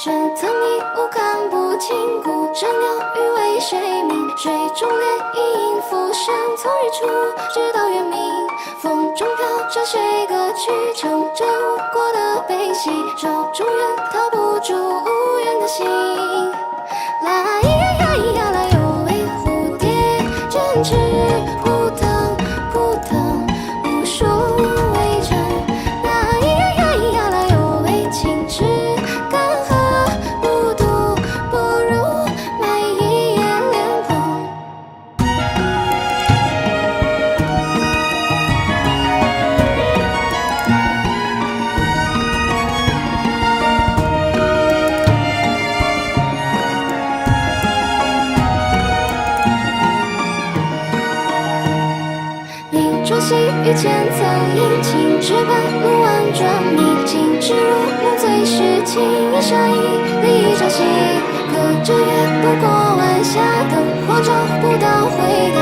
是曾一无看不清，孤山鸟语为谁鸣？水中涟漪浮生，从日出直到月明。风中飘着谁歌曲，唱着无过的悲喜。手中人逃不出你朝夕遇见曾引青纸般路万转迷，津，只如梦最是情，一沙一离朝夕，隔着月不过晚霞，灯火照不到回答